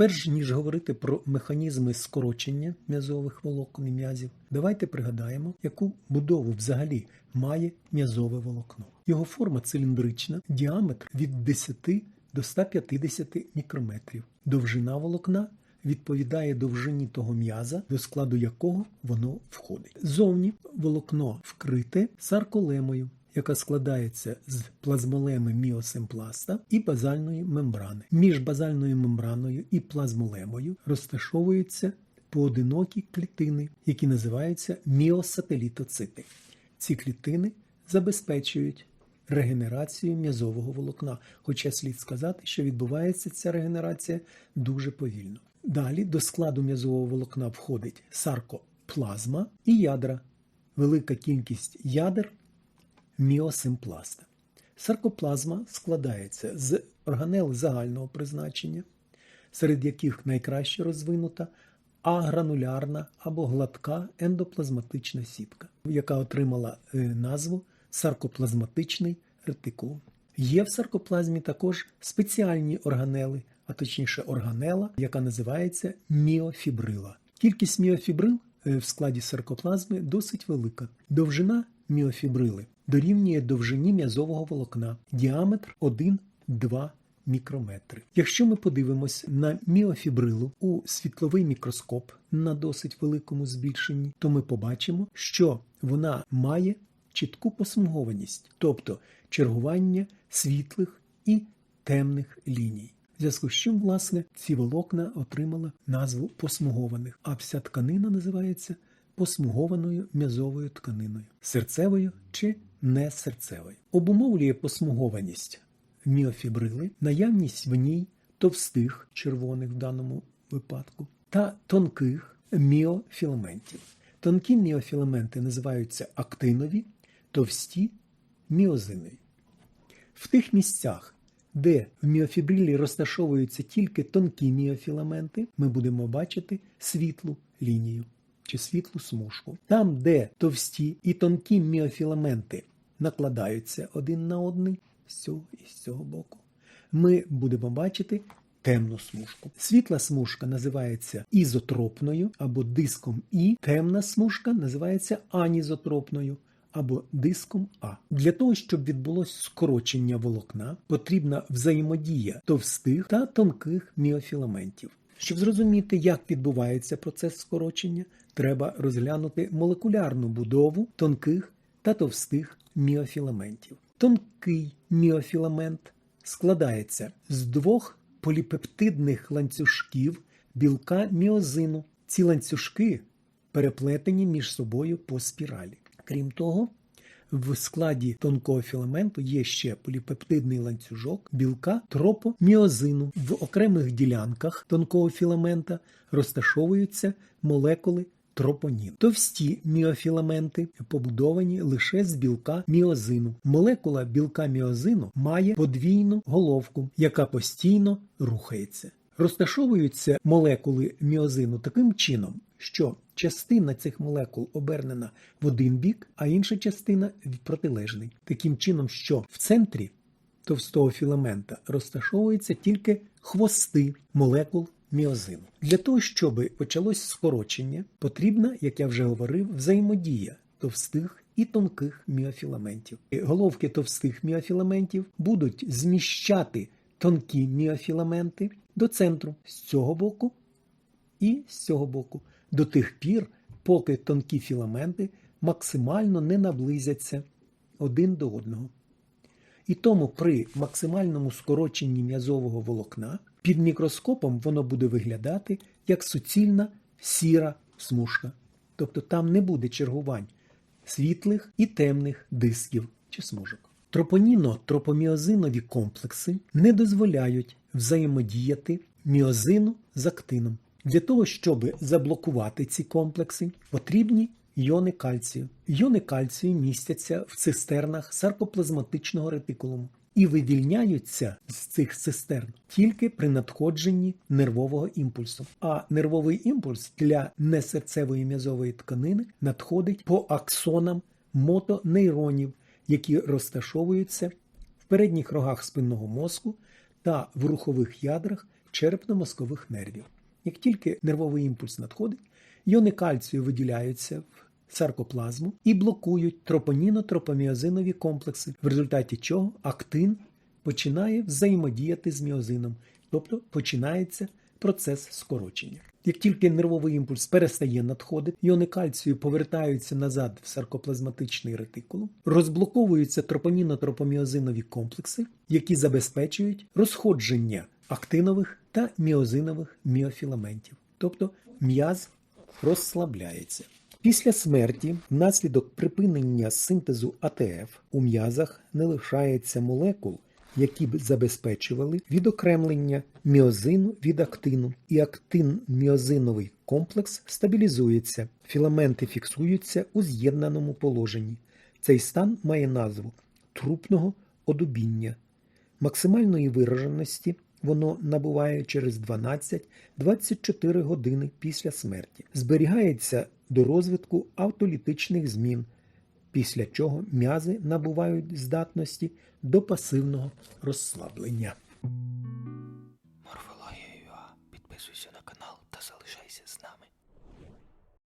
Перш ніж говорити про механізми скорочення м'язових волокон і м'язів, давайте пригадаємо, яку будову взагалі має м'язове волокно. Його форма циліндрична, діаметр від 10 до 150 мікрометрів. Довжина волокна відповідає довжині того м'яза, до складу якого воно входить. Зовні волокно вкрите сарколемою, яка складається з плазмолеми міосимпласта і базальної мембрани. Між базальною мембраною і плазмолемою розташовуються поодинокі клітини, які називаються міосателітоцити. Ці клітини забезпечують регенерацію м'язового волокна, хоча слід сказати, що відбувається ця регенерація дуже повільно. Далі до складу м'язового волокна входить саркоплазма і ядра, велика кількість ядер міосимпласта. Саркоплазма складається з органел загального призначення, серед яких найкраще розвинута агранулярна або гладка ендоплазматична сітка, яка отримала е, назву саркоплазматичний ретикулум. Є в саркоплазмі також спеціальні органели, а точніше органела, яка називається міофібрила. Кількість міофібрил е, в складі саркоплазми досить велика. Довжина міофібрили дорівнює довжині м'язового волокна, діаметр 1-2 мікрометри. Якщо ми подивимось на міофібрилу у світловий мікроскоп на досить великому збільшенні, то ми побачимо, що вона має чітку посмугованість, тобто чергування світлих і темних ліній. В зв'язку з чим, власне, ці волокна отримали назву посмугованих, а вся тканина називається посмугованою м'язовою тканиною, серцевою чи несерцевою. Обумовлює посмугованість міофібрили, наявність в ній товстих червоних в даному випадку та тонких міофіламентів. Тонкі міофіламенти називаються актинові, товсті міозинові. В тих місцях, де в міофібрилі розташовуються тільки тонкі міофіламенти, ми будемо бачити світлу лінію чи світлу смужку. Там, де товсті і тонкі міофіламенти накладаються один на один з цього і з цього боку, ми будемо бачити темну смужку. Світла смужка називається ізотропною або диском І, темна смужка називається анізотропною або диском А. Для того, щоб відбулося скорочення волокна, потрібна взаємодія товстих та тонких міофіламентів. Щоб зрозуміти, як відбувається процес скорочення, треба розглянути молекулярну будову тонких та товстих міофіламентів. Тонкий міофіламент складається з двох поліпептидних ланцюжків білка міозину. Ці ланцюжки переплетені між собою по спіралі. Крім того, в складі тонкого філаменту є ще поліпептидний ланцюжок білка тропоміозину. В окремих ділянках тонкого філамента розташовуються молекули тропонін. Товсті міофіламенти побудовані лише з білка міозину. Молекула білка міозину має подвійну головку, яка постійно рухається. Розташовуються молекули міозину таким чином, що частина цих молекул обернена в один бік, а інша частина в протилежний. Таким чином, що в центрі товстого філамента розташовуються тільки хвости молекул міозину. Для того, щоб почалось скорочення, потрібна, як я вже говорив, взаємодія товстих і тонких міофіламентів. Головки товстих міофіламентів будуть зміщати тонкі міофіламенти до центру з цього боку і з цього боку до тих пір, поки тонкі філаменти максимально не наблизяться один до одного. І тому при максимальному скороченні м'язового волокна під мікроскопом воно буде виглядати як суцільна сіра смужка. Тобто там не буде чергувань світлих і темних дисків чи смужок. Тропоніно-тропоміозинові комплекси не дозволяють взаємодіяти міозину з актином. Для того, щоб заблокувати ці комплекси, потрібні йони кальцію. Йони кальцію містяться в цистернах саркоплазматичного ретикулуму і вивільняються з цих цистерн тільки при надходженні нервового імпульсу. А нервовий імпульс для несерцевої м'язової тканини надходить по аксонам мотонейронів, які розташовуються в передніх рогах спинного мозку та в рухових ядрах черепно-мозкових нервів. Як тільки нервовий імпульс надходить, іони кальцію виділяються в саркоплазму і блокують тропоніно-тропоміозинові комплекси, в результаті чого актин починає взаємодіяти з міозином, тобто починається процес скорочення. Як тільки нервовий імпульс перестає надходити, іони кальцію повертаються назад в саркоплазматичний ретикулум, розблоковуються тропоніно-тропоміозинові комплекси, які забезпечують розходження актинових та міозинових міофіламентів, тобто м'яз розслабляється. Після смерті, внаслідок припинення синтезу АТФ, у м'язах не лишається молекул, які б забезпечували відокремлення міозину від актину, і актин-міозиновий комплекс стабілізується, філаменти фіксуються у з'єднаному положенні. Цей стан має назву трупного одубіння. Максимальної вираженості воно набуває через 12-24 години після смерті. Зберігається до розвитку автолітичних змін, після чого м'язи набувають здатності до пасивного розслаблення. Морфологія Підписуйся на канал та залишайся з нами.